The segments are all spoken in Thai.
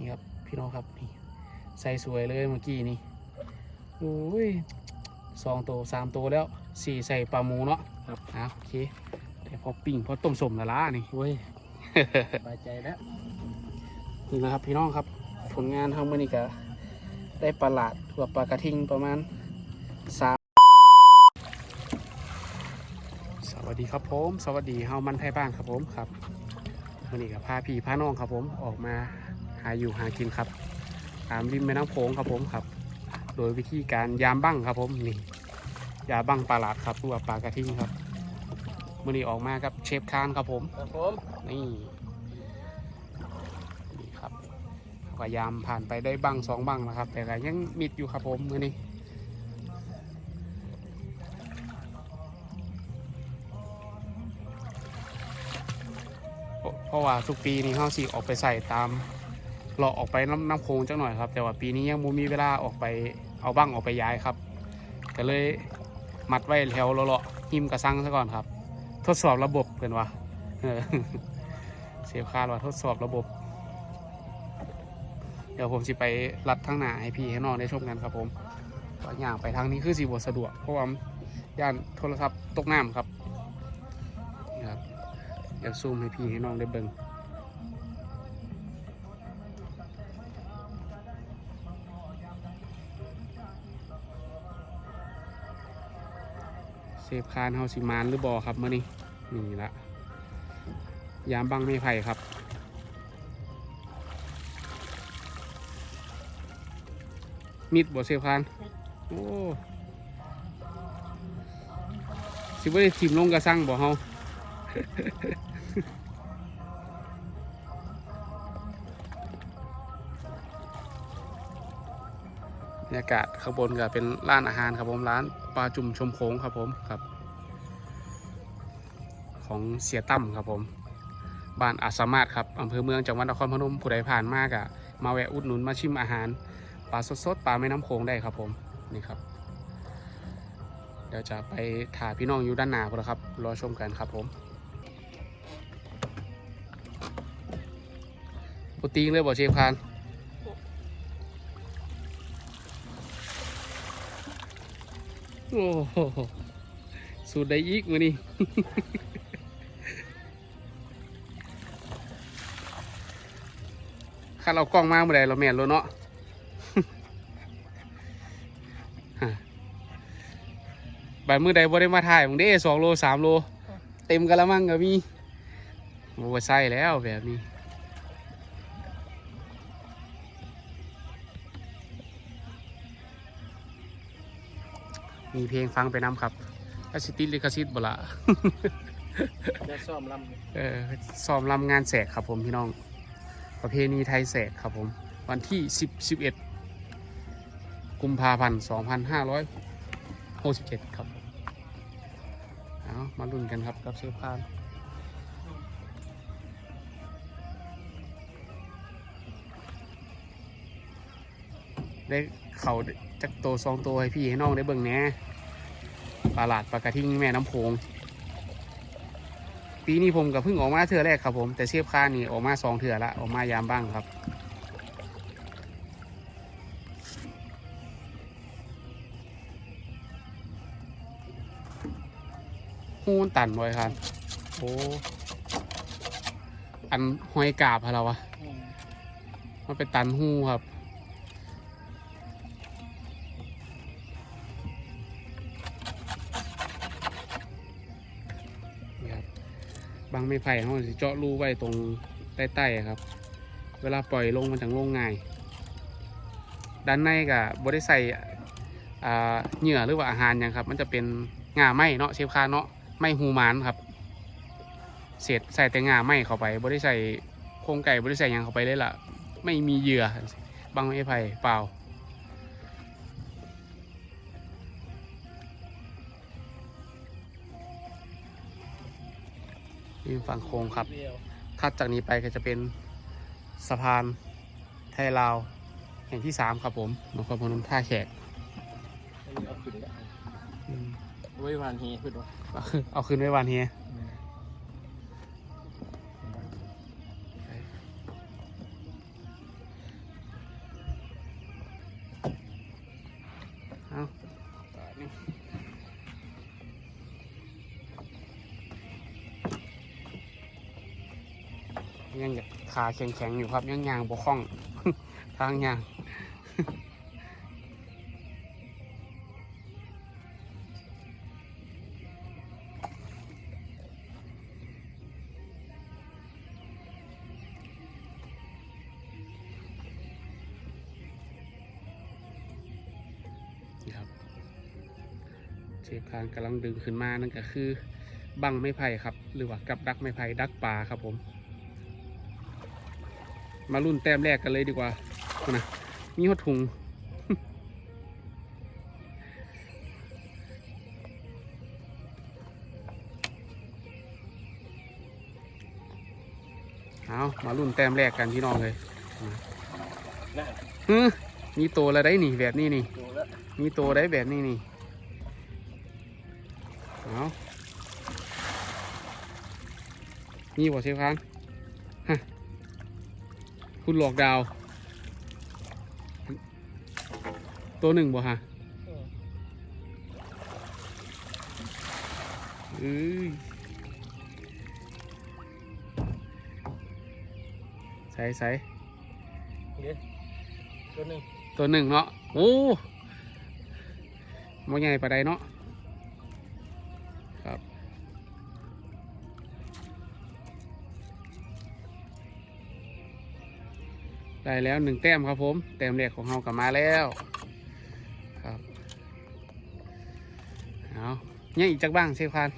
นี่ครับพี่น้องครับนี่ใส่สวยเลยเมื่อกี้นี่โอ้ยสองตัวสามตัวแล้วสี่ใส่ปลาหมูเนาะครับอะโอเคแต่พอปิ้งพอต้มสมละล้านี่โอ้ยสบายใจแล้วนี่นะครับพี่น้องครับ ผลงานทางมือนี่ก็ได้ปลาหลาดถั่วปลากระทิงประมาณสามสวัสดีครับผม สวัสดีเฮามันไทยบ้านครับผมครับวันนี้กับพาพี่พาน้องครับผมออกมา หาอยู่หากินครับ ตามริมแม่น้ำโขงครับผมครับ โดยวิธีการยามบั้งครับผมนี่ยาบั้งปลาหลาดครับหรือว่าปลากระทิงครับวันนี้ออกมากับเชฟคานครับผมครับผมนี่นี่ครับพยายามผ่านไปได้บังสองบังนะครับ แต่ก็ยังมิดอยู่ครับผมมือนี้เพราะเพราะว่าทุกปีนี้เขาสิออกไปใส่ตาม เลาะออกไปน้ำน้ำโขงจังหน่อยครับ แต่ว่าปีนี้ยังมูมีเวลาออกไปเอาบังออกไปย้ายครับก็เลยมัดไว้แถวเลาะๆหิมกระซังซะก่อนครับ ทดสอบระบบเพื่อนว่าเสียค่าว่าทดสอบระบบ เดี๋ยวผมสิไปรัดทั้งหน้าให้พี่ให้น้องได้ชมกันครับผมว่าอย่างไปทางนี้คือสีบวสะดวกเพราะว่าย่านโทรศัพท์ตกน้ำครับนี่ครับเดี๋ยวซูมให้พี่ให้น้องได้เบิ่ง เซฟคานเฮาสิมานหรือบอครับมื่อนี้นี่ละยามบังไม่ไผ่ครับมิดบทเสียพานโอ้สิบ่ได้ทิมลงกระสังบ่เฮาบรรยากาศข้างบนก็เป็นร้านอาหารครับผมร้าน ปลาจุ่มชมโขงครับผมครับ ของเสียตั้มครับผมบ้านอาสามารถครับอำเภอเมืองจังหวัดนครพนมผู้ใดผ่านมากอะมาแวะอุดหนุนมาชิมอาหารปลาสดๆปลาแม่น้ำโขงได้ครับผมนี่ครับ เดี๋ยวจะไปถ่ายพี่น้องอยู่ด้านหน้าพอแล้วครับ รอชมกันครับผมปูตีงเลยบอกเชฟคาน โอ้โหสูตรได้อีกมือนี่ข้าเรากล้องมาเมื่อไรเราแม่นแล้วเนาะฮะบายมือใดบ่ได้มาถ่ายมึงเด้สองโลสามโล เต็มกะละมังก็มีโอ้ใส่แล้วแบบนี้ มีเพลงฟังไปน้ำครับถ้าสิติดลิขสิทธิ์บ่ละจะซ่อมลเออซ้อมรำงานแสกครับผมพี่น้อง ประเพณีไทยแสกครับผม วันที่10 11กุมภาพันธ์2567ครับ เอามาลุ้นกันครับกับเซฟพา ได้เข่าจักโตสองตัวให้พี่ให้น้องได้เบิ่งแหน่ปลาหลาดปลากระทิงแม่น้ำโพง ปีนี้ผมกับเพิ่งออกมาเทือแรกครับผม แต่เชฟค่านี่ออกมาสองเทือละออกมายามบ้างครับ หูมันตันไว้ครับ โอ้อันหอยกาบอะไรวะำมันเป็นตันหูครับ งไม้ไผ่เขาจะเจาะรูไว้ตรงใต้ๆครับ เวลาปล่อยลงมันจะลงง่าย ด้านในกับบได้ใส่เหยื่อหรือว่าอาหารหยังครับ มันจะเป็นงาไหมเนาะเชฟคาเนาะไม่หูมานครับ เศษใส่แต่งาไหมเข้าไปบได้ใส่โครงไก่บได้ใส่ยังเข้าไปเลยล่ะ ไม่มีเหยื่อบางไม้ไผ่เปล่า นี่ฝั่งโค้งครับเดียวถัดจากนี้ไปก็จะเป็นสะพานไทยลาวแห่งที่สามครับผมนครพนมท่าแขกอันนี้เอาขึ้นได้อืมไว้วานเฮขึ้นวะเอาขึ้นเอาขึ้นไว้วันเฮีย ขาแข็งๆอยู่ครับยังยางบกคล่อง ทางยางครับเชฟคานกำลังดึงขึ้นมานั่นก็คือ บังไม้ไผ่ครับ หรือว่ากับดักไม้ไผ่ดักปลาครับผม มารุ่นแต้มแรกกันเลยดีกว่านะมีหัวถุง เอามารุ่นแต้มแรกกันพี่น้องเลยน่ะฮึมีตัวอะไรได้นี่แบบนี้นี่ดูแล้วมีตัวได้แบบนี้นี่ เอานี่บ่เชฟคานฮะ คุณหลอกดาว ตัวหนึ่งบ่ฮะเออเอ้ยใส่ใส่เดี๋ยวตัวหนึ่งตัวหนึ่งเนาะโอ้มใหญ่ปานใดเนาะ ได้แล้วหนึ่งแต้มครับผม แต้มแรกของเรากลับมาแล้วครับเอาเนี่ยอีกจักบ้างเชฟคาน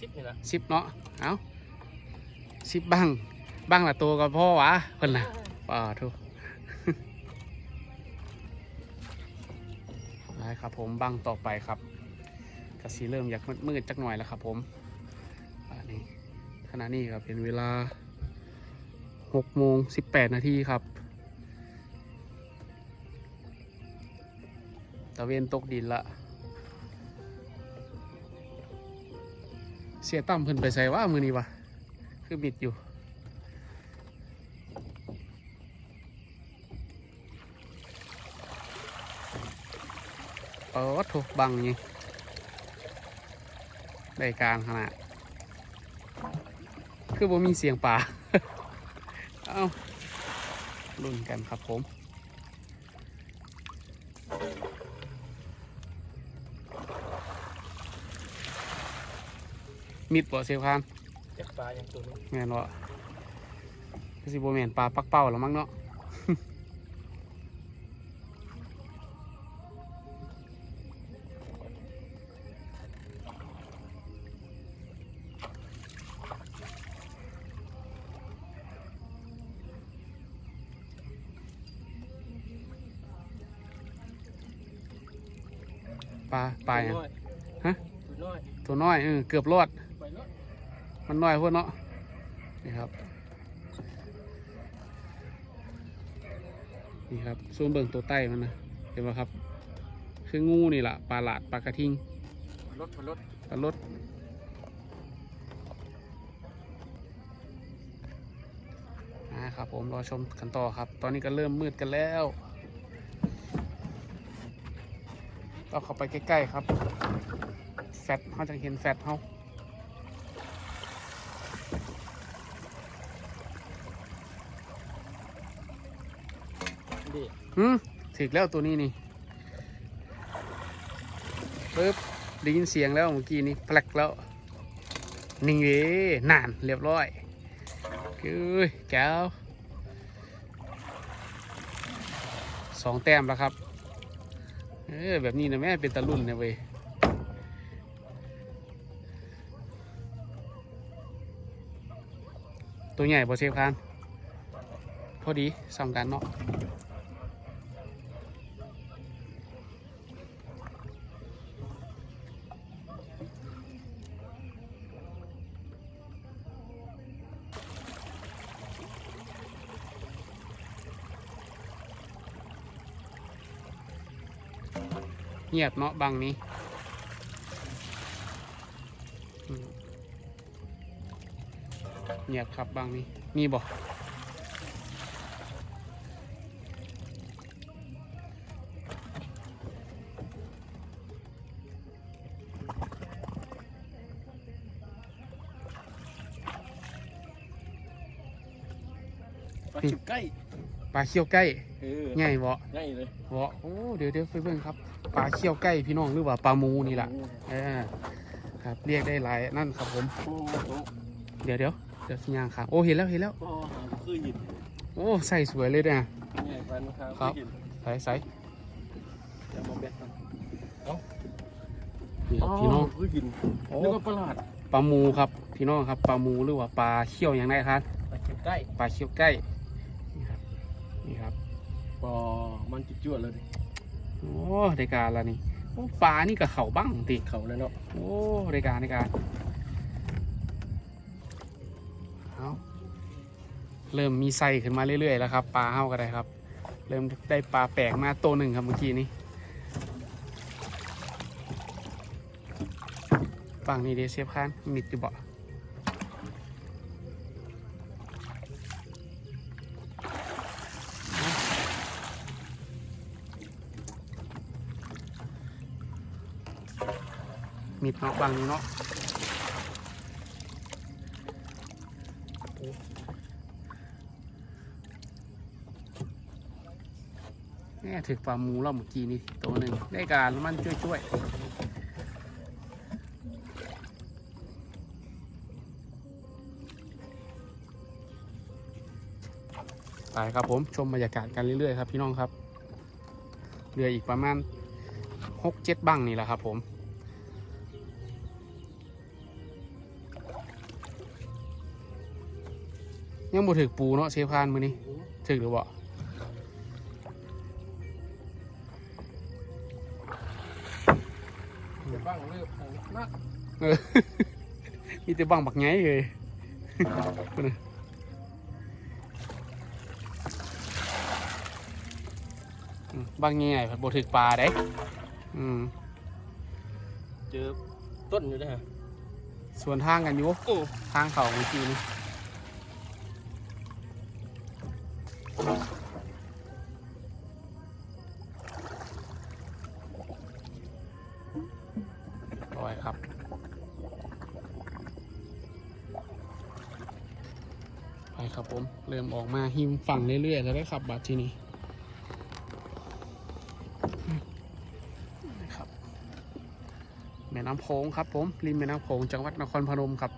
สิบนี่ละสิบเนาะเอาสิบบ้างบ้างละตัวกับพ่อวะเพิ่นน่ะป่าทุกได้ครับผมบ้างต่อไปครับกสีเริ่มอยากมืดๆจักหน่อยแล้วครับผมอันนี้ขณะนี้ครับเป็นเวลา หกโมงสิบแปดนาทีครับ ตะเวนตกดินละ เสียตั้มเพิ่นไปใส่ว่ามือนี้วะ คือมิดอยู่เออถูกบังนี่ได้กางขนาด คือบ่มีเสียงป่า เอาลุ้นกันครับผมมิดบ่เซลคานเจ็บปลาอย่างตัวนี้แม่นบ่คือสิบ่แม่นปลาปักเป้าแล้วมั้งเนาะ ปลาปลาหยังตัวน้อยฮะตัวน้อยตัวน้อยเออเกือบรอดไปแล้วมันน้อยพวกเนาะนี่ครับนี่ครับซูมเบิ่งตัวใต้มันนะเห็นไหมครับ คืองูนี่แหละปลาหลาดปลากระทิงรถรถปลารดนะครับผมรอชมกันต่อครับ ตอนนี้ก็เริ่มมืดกันแล้ว เราเข้าไปใกล้ๆครับ แฟตเขาจะเห็นแฟตเขาดิหืมถึกแล้วตัวนี้นี่ปึ๊บได้ยินเสียงแล้วเมื่อกี้นี้แปลกแล้ว นี่เว้ยนานเรียบร้อยเอ้ยแก้วสองแต้มแล้วครับ เออแบบนี้นะแม่เป็นตะลุ่นนะเว้ยตัวใหญ่พอเซฟคานพอดีสำกันเนาะ เงียบเนาะบางนี้เงียบครับบางนี้มีบ่ปลาชิบใกล้ ลาเขี้ยวไก่เออใหญ่บ่ง่ายเลยบ่โอ้เดี๋ยวเดี๋ยวไปเบิ่งครับปลาเขี้ยวไก่พี่น้องหรือว่าปลามูนี่แหละเออครับเรียกได้หลายนั่นครับผม โอ้โหเดี๋ยวเดี๋ยวเดี๋ยวสิย่างครับโอ้เห็นแล้วเห็นแล้วก็หาคือหินโอ้ใส่สวยเลยเนี่ยง่ายกว่านะครับครับหินใส่ใส่จะมาเบ็ดกันนี่ครับพี่น้องคือหินโอ้นึกว่าประหลาดปลามูครับพี่น้องครับปลามูหรือว่าปลาเขี้ยวอย่างไรครับปลาชิบใกล้ปลาเขี้ยวไก่นี่ครับนี่ครับ ปอมันจุดจวดเลยดิโอ้ได้การละนี่โอ้ปลานี่กับเขาบ้างติเขาเลยเนาะโอ้ได้การได้การเอาเริ่มมีไส้ขึ้นมาเรื่อยๆแล้วครับปลาเฮาก็ได้ครับ เริ่มได้ปลาแปลกมาตัวหนึ่งครับเมื่อกี้นี้ฝั่งนี้เดยวเซฟค้านมิดอยู่บ่ มิดเนาะบางนี้เนาะนี่ถึกปลาหมูเราเมื่อกี้นี่ตัวหนึ่งได้การแล้วมันช่วยๆไปครับผมชมบรรยากาศกันเรื่อยๆครับพี่น้องครับเรืออีกประมาณหกเจ็ดบังนี่แหละครับผม ยังบ่ถึกปูเนาะเชฟพานมือนี้ถึกหรือบ่จะบ้างเลือกนักเออมีแต่บังบักไงเลยพุ่นน่ะอืมบังไงผัดบ่ถึกปลาได้อืมเจอต้นอยู่ด้วยฮะส่วนทางกันอยู่โอ้ทางเขาเมื่อกี้นี่ ไปครับผม เริ่มออกมาหิมฝั่งเรื่อยๆแล้วได้ขับบัตรที่นี่นะครับแม่น้ำโขงครับผมริมแม่น้ำโขงจังหวัดนครพนมครับ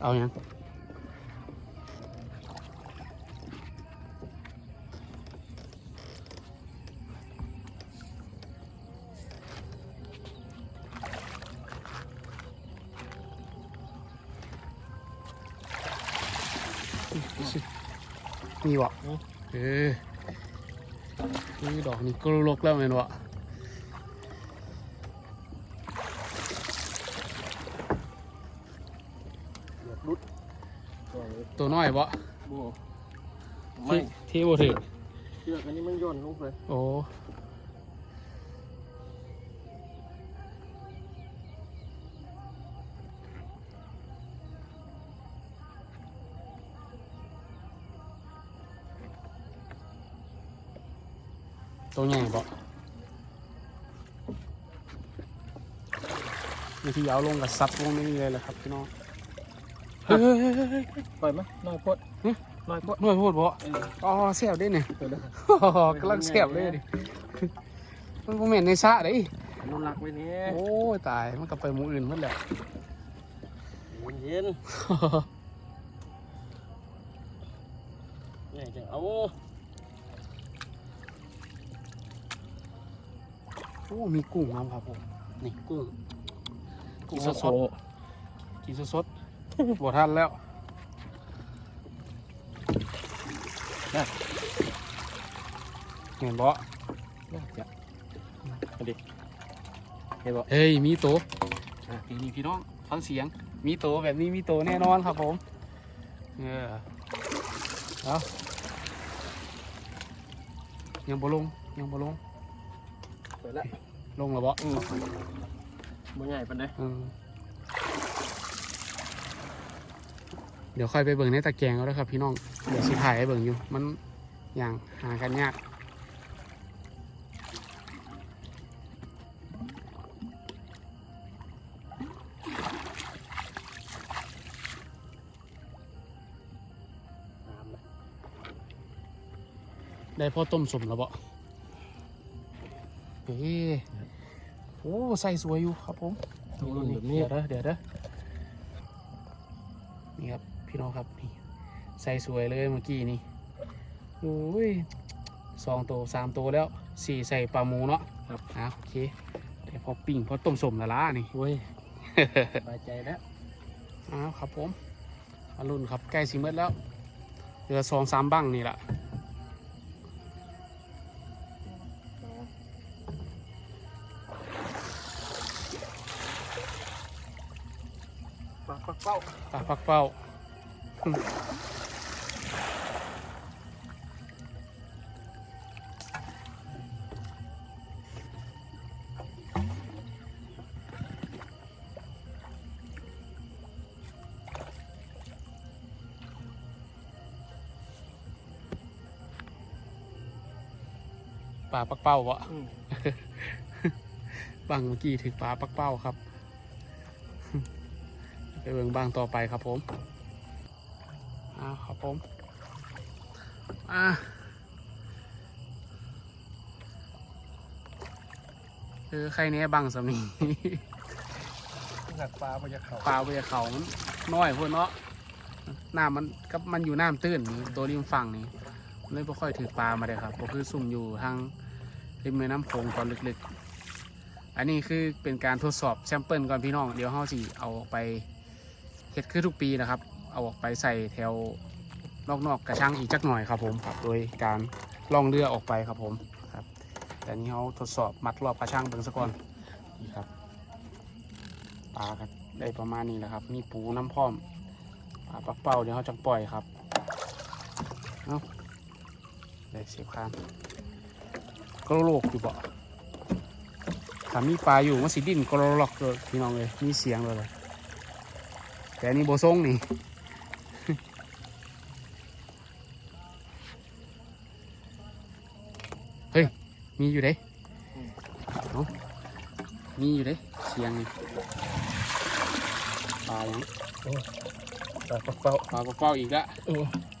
เอาอย่าง นี่วะเออนี่ดอกนี่ก็ลกแล้วแม่นวะเดือดรุดตัวน้อยบ่โอ้ที่ไม่ที่บ่ถึกเชือกอันนี้มันย่นลงเลยโอ้ ตัวใหญ่บ่วิธีเอาลงกับซับลงนี่เลยแหละครับพี่น้องเฮ้ยเฮ้ยเฮ้ยเฮ้ยเฮ้ยปล่อยไหมน้อยโพดหึน้อยโพดหน่วยพูดบ่เอออ๋อเสียบได้เนี่ยเปิดเลยครับกำลังเสียบเลยดิมันบ่แม่นในสระเด้อนุรักษ์ไว้เนี่ยโอ้ยตายมันก็ไปหมู่อื่นหมดแหละเย็นๆนี่จังเอา อ้มีกุ้งน้ำครับผมนี่กุ้งกินสดๆกินสดๆบ่ทันแล้วเห็นบ่น่าจะเอาดิเห็นบ่เฮ้ยมีโตอะนี่นี่พี่น้องฟังเสียง มีโตแบบนี้มีโตแน่นอนครับผมเออเอายังบ่ลงยังบ่ลง เปิดแล้วลงแล้วบ่อืมบ่ใหญ่ปันเลยเดี๋ยวค่อยไปเบิ่งในตะแกรงเอาแล้วครับ พี่น้อง เดี๋ยวสิถ่ายให้เบิ่งอยู่ มันอย่างหากันยากได้พ่อต้มสมแล้วบ่ เฮ้โอ้ใส่สวยอยู่ครับผมต้องรุ่นแบบนี้เดี๋ยวเด้อเดี๋ยวเด้อนี่ครับพี่น้องครับนี่ใส่สวยเลยเมื่อกี้นี่โอ้ยสองตัวสามตัวแล้วสี่ใส่ปลาหมูเนาะครับอะโอเคเดี๋ยวพอปิ้งพอต้มสมและล่ะนี่เว้ยสบายใจแล้วอ้าวครับผมอรุณครับใกล้สิหมืดแล้วเหลือสองสามบังนี่แหละ ปากปักเป้าปลาปักเป้าอืมปลาปักเป้าวะอืมบางเมื่อกี้ถึงปลาปักเป้าครับ ไปเบิ่งบางต่อไปครับผมอ้าวครับผมอ่าคือใครเนี้ยบังสามีหักปลาไปจะเข่าปลาไปจากเขามันน้อยพวกเนาะน้ำมันกับมันอยู่น้ำตื้นนี่ตัวริมฝั่งนี่เลยไม่ค่อยถือปลามาเลยครับก็คือซุ่มอยู่ทางริมแม่น้ำโขงตอนลึกๆ อันนี้คือเป็นการทดสอบแซมเปิลก่อนพี่น้อง เดี๋ยวเขาสิเอาออกไป เฮ็ดคือทุกปีนะครับ เอาออกไปใส่แถวนอกๆกระชังอีกจักหน่อยครับผมครับโดยการล่องเรือออกไปครับผมครับ แต่นี้เขาทดสอบมัดรอบกระชังเบิ่งซะก่อนนี่ครับปลาครับได้ประมาณนี้แหละครับ มีปูน้ำพร้อมปลาปักเป้าเดี๋ยวเขาจะปล่อยครับเอาได้เสียบคานก็โลกอยู่บ่ถ้ามีปลาอยู่มันสิดิ้นก็โลกเลยพี่น้องเลยมีเสียงเลยเลย แต่อันนี้โบทรงนี่เฮ้ย มีอยู่เด้เอามีอยู่เด้เสียงนี่ปลายังปลาปักเป้าปลากระเป้าอีกละโอ้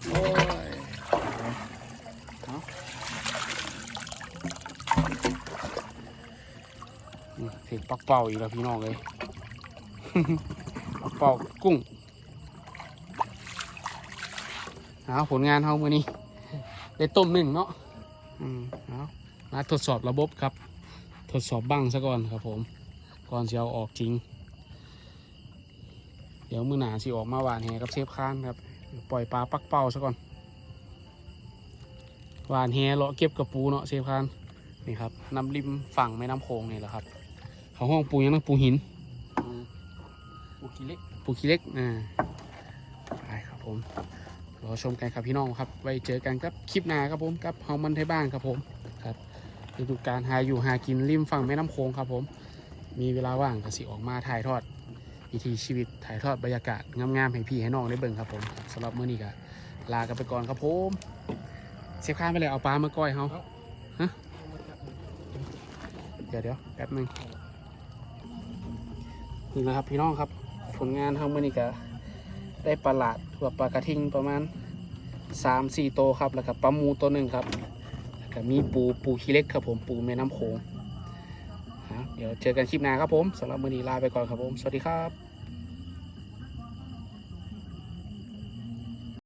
โอ้ยเอานี่ถึงปักเป้าอีกแล้วพี่น้องเลย ปักเป้ากุ้งเอาผลงานเฮามือนี้ ได้ต้มหนึ่งเนาะอืมเอามาทดสอบระบบครับ ทดสอบบังซะก่อนครับผม ก่อนจะเอาออกจริง เดี๋ยวมือหนาสิออกมาหวานแหกับเชฟค้านครับ ปล่อยปลาปักเป้าซะก่อน หวานแหเลาะเก็บกับปูเนาะเชฟค้าน นี่ครับน้ำริมฝั่งแม่น้ำโขงนี่แหละครับ เขาห้องปูยังนะปูหิน ปูกิเล็ก ปูขี้เล็กอ่าไปครับผมรอชมกันครับพี่น้องครับ ไว้เจอกันครับคลิปหน้าครับผมกับเฮามันไทยบ้านครับผมครับฤดูการหาอยู่หากินริมฝั่งแม่น้ำโขงครับผม มีเวลาว่างก็สิออกมาถ่ายทอดวิถีชีวิตถ่ายทอดบรรยากาศงามๆให้พี่ให้น้องได้เบิ่งครับผมสำหรับมื้อนี้ก็ลากันไปก่อนครับผมเสียบข้านไปเลยเอาปลามาก้อยเฮาเดี๋ยวเดี๋ยวแป๊บหนึงนี่นะครับพี่น้องครับผ ลงานเฮามื้อนี้ก็ได้ปลาหลาดตัวปลากระทิงประมาณ3-4โตวครับ แล้วก็ปลาหมูตัวหนึ่งครับ แล้วก็มีปูปูขี้เล็กครับผมปูแม่น้ำโขงเดี๋ยวเจอกันคลิปหน้าครับผมสำหรับมือนี้ลาไปก่อนครับผม สวัสดีครับ